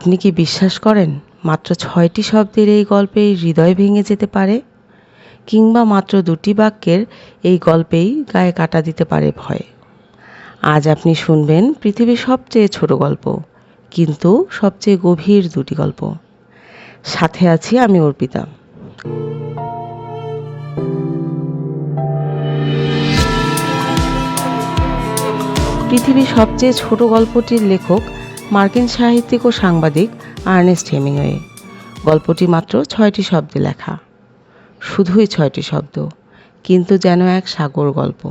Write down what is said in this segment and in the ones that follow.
আপনি কি বিশ্বাস করেন মাত্র ছয়টি শব্দের এই গল্পেই হৃদয় ভেঙে যেতে পারে? কিংবা মাত্র দুটি বাক্যের এই গল্পেই গায়ে কাটা দিতে পারে ভয়? আজ আপনি শুনবেন পৃথিবীর সবচেয়ে ছোট গল্প, কিন্তু সবচেয়ে গভীর দুটি গল্প। সাথে আছি আমি অর্পিতা। পৃথিবীর সবচেয়ে ছোট গল্পটির লেখক মার্কিন সাহিত্যিক ও সাংবাদিক আর্নেস্ট হেমিংওয়ে। গল্পটি মাত্র ছয়টি শব্দে লেখা। শুধুই ছয়টি শব্দ, কিন্তু যেন এক সাগর গল্প।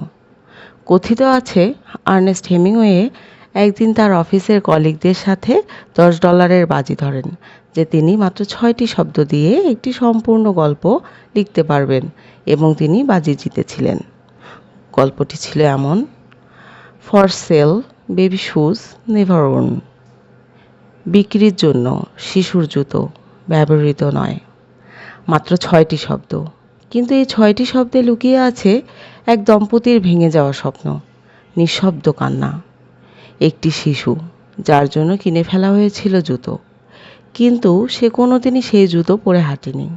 কথিত আছে, আর্নেস্ট হেমিংওয়ে একদিন তার অফিসের কলিগদের সাথে দশ ডলারের বাজি ধরেন, যে তিনি মাত্র ছয়টি শব্দ দিয়ে একটি সম্পূর্ণ গল্প লিখতে পারবেন এবং তিনি বাজি জিতেছিলেন। গল্পটি ছিল এমন for sale baby shoes never বিক্রির জন্য শিশুর জুতো ব্যবহৃত নয়। মাত্র ছয়টি শব্দ। কিন্তু এই ছয়টি শব্দে লুকিয়ে আছে এক দম্পতির ভেঙে যাওয়া স্বপ্ন, নিঃশব্দ কান্না। একটি শিশু, যার জন্য কিনে ফেলা হয়েছিল জুতো, কিন্তু সে কোনো কোনোদিনই সেই জুতো পরে হাঁটেনি।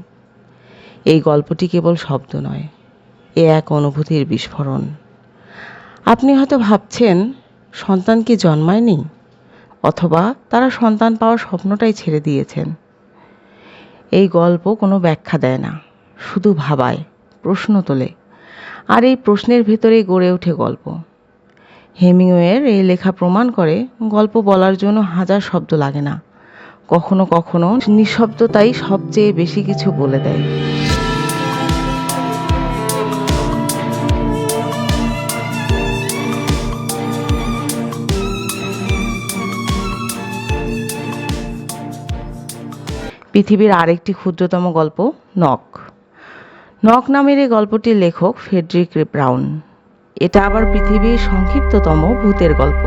এই গল্পটি কেবল শব্দ নয়, এ এক অনুভূতির বিস্ফোরণ। আপনি হয়তো ভাবছেন, সন্তান কি জন্মায়নি? অথবা তারা সন্তান পাওয়ার স্বপ্নটাই ছেড়ে দিয়েছেন। এই গল্প কোনো ব্যাখ্যা দেয় না, শুধু ভাবায়, প্রশ্ন তোলে। আর এই প্রশ্নের ভেতরেই গড়ে ওঠে গল্প। হেমিংওয়ের এই লেখা প্রমাণ করে গল্প বলার জন্য হাজার শব্দ লাগে না। কখনো কখনো নিঃশব্দতাই সবচেয়ে বেশি কিছু বলে দেয়। পৃথিবীর আরেকটি ক্ষুদ্রতম গল্প নক নক নামের এই গল্পটির লেখক ফেডরিক ব্রাউন। এটা আবার পৃথিবীর সংক্ষিপ্ততম ভূতের গল্প।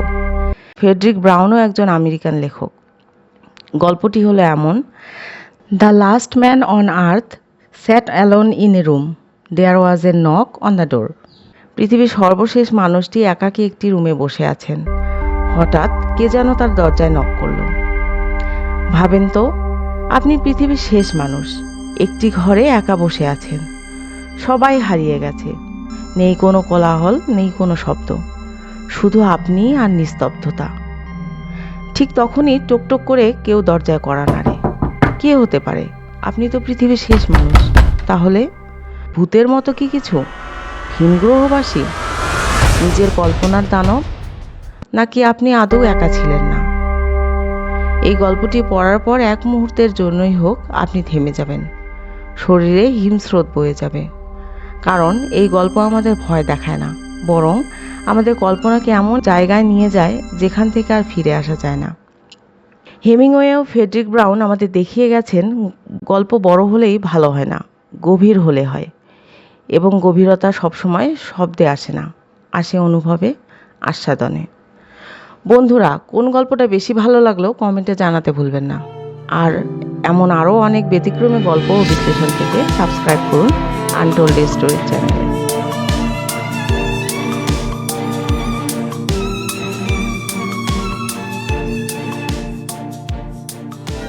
ফেডরিক ব্রাউনও একজন আমেরিকান লেখক। গল্পটি হলো এমন, the last man on earth sat alone in a room. There was a knock on the door. পৃথিবীর সর্বশেষ মানুষটি একাকী একটি রুমে বসে আছেন। হঠাৎ কে যেন তার দরজায় নক করল। ভাবেন তো আপনি পৃথিবীর শেষ মানুষ। একটি ঘরে একা বসে আছেন। সবাই হারিয়ে গেছে। নেই কোনো কোলাহল, নেই কোনো শব্দ। শুধু আপনি আর নিস্তব্ধতা। ঠিক তখনই টুকটুক করে কেউ দরজায় করা নাড়ে। কে হতে পারে? আপনি তো পৃথিবীর শেষ মানুষ। তাহলে ভূতের মতো কি কিছু? হিমগ্রহবাসী নিজের কল্পনার দানব? নাকি আপনি আদৌ একা ছিলেন না? এই গল্পটি পড়ার পর এক মুহূর্তের জন্যই হোক আপনি থেমে যাবেন। শরীরে হিমস্রোত বয়ে যাবে। কারণ এই গল্প আমাদের ভয় দেখায় না, বরং আমাদের কল্পনাকে এমন জায়গায় নিয়ে যায় যেখান থেকে আর ফিরে আসা যায় না। হেমিংওয়ে ও ফেডরিক ব্রাউন আমাদের দেখিয়ে গেছেন, গল্প বড় হলেই ভালো হয় না, গভীর হলে হয়, এবং গভীরতা সবসময় শব্দে আসে না, আসে অনুভবে, আস্বাদনে। বন্ধুরা, কোন গল্পটা বেশি ভালো লাগল কমেন্টে জানাতে ভুলবেন না। আর এমন আরও অনেক ব্যতিক্রমী গল্প ও বিশ্লেষণ থেকে সাবস্ক্রাইব করুন আনটোল্ড স্টোরি চ্যানেলে।